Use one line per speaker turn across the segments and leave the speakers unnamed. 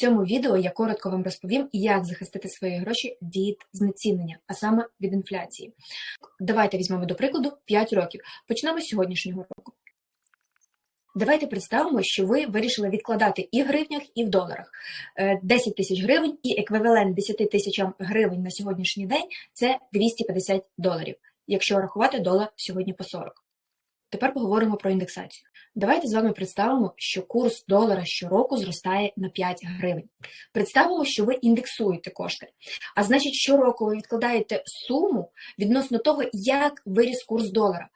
цьому відео я коротко вам розповім, як захистити свої гроші від знецінення, а саме від інфляції. Давайте візьмемо до прикладу 5 років. Почнемо з сьогоднішнього року. Давайте представимо, що ви вирішили відкладати і в гривнях, і в доларах. Е, 10 тисяч гривень і еквівалент 10 тисячам гривень на сьогоднішній день це 250 доларів, якщо рахувати долар сьогодні по 40. Тепер поговоримо про індексацію. Давайте з вами представимо, що курс долара щороку зростає на 5 гривень. Представимо, що ви індексуєте кошти. А значить, щороку ви відкладаєте суму відносно того, як виріс курс долара,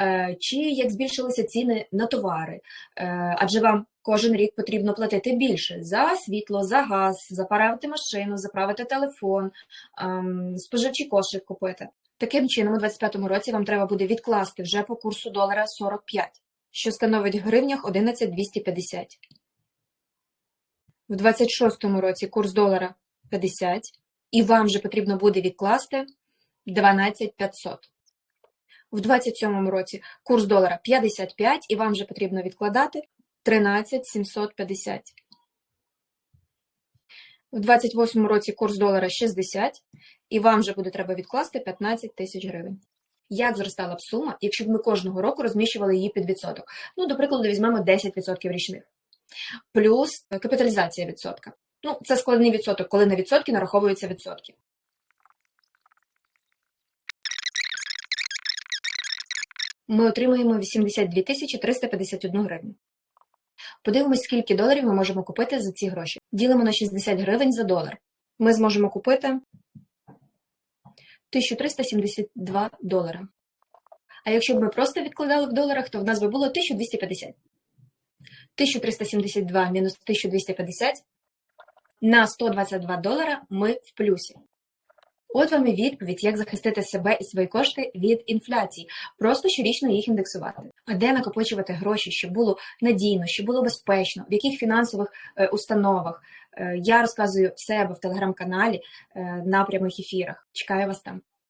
Е, чи як збільшилися ціни на товари. Е, Адже вам кожен рік потрібно платити більше за світло, за газ, заправити машину, заправити телефон, ем, споживчий кошик купити. Таким чином, у 2025 році вам треба буде відкласти вже по курсу долара 45, що становить в гривнях 11,250. В 26 році курс долара 50, і вам вже потрібно буде відкласти 12,500. В 27 році курс долара 55, і вам вже потрібно відкладати 13,750. В 28 році курс долара 60, і вам вже буде треба відкласти 15 тисяч гривень. Як зростала б сума, якщо б ми кожного року розміщували її під відсоток? Ну, до прикладу, візьмемо 10% річних. Плюс капіталізація відсотка. Ну, це складний відсоток, коли на відсотки нараховуються відсотки. Ми отримуємо 82 тисячі 351 гривню. Подивимось, скільки доларів ми можемо купити за ці гроші. Ділимо на 60 гривень за долар. Ми зможемо купити 1372 долара. А якщо б ми просто відкладали в доларах, то в нас би було 1250. 1372 мінус 1250 на 122 долара ми в плюсі. От вам і відповідь, як захистити себе і свої кошти від інфляції. Просто щорічно їх індексувати. А де накопичувати гроші, щоб було надійно, щоб було безпечно, в яких фінансових е, установах. Е, я розказую себе в телеграм-каналі е, на прямих ефірах. Чекаю вас там.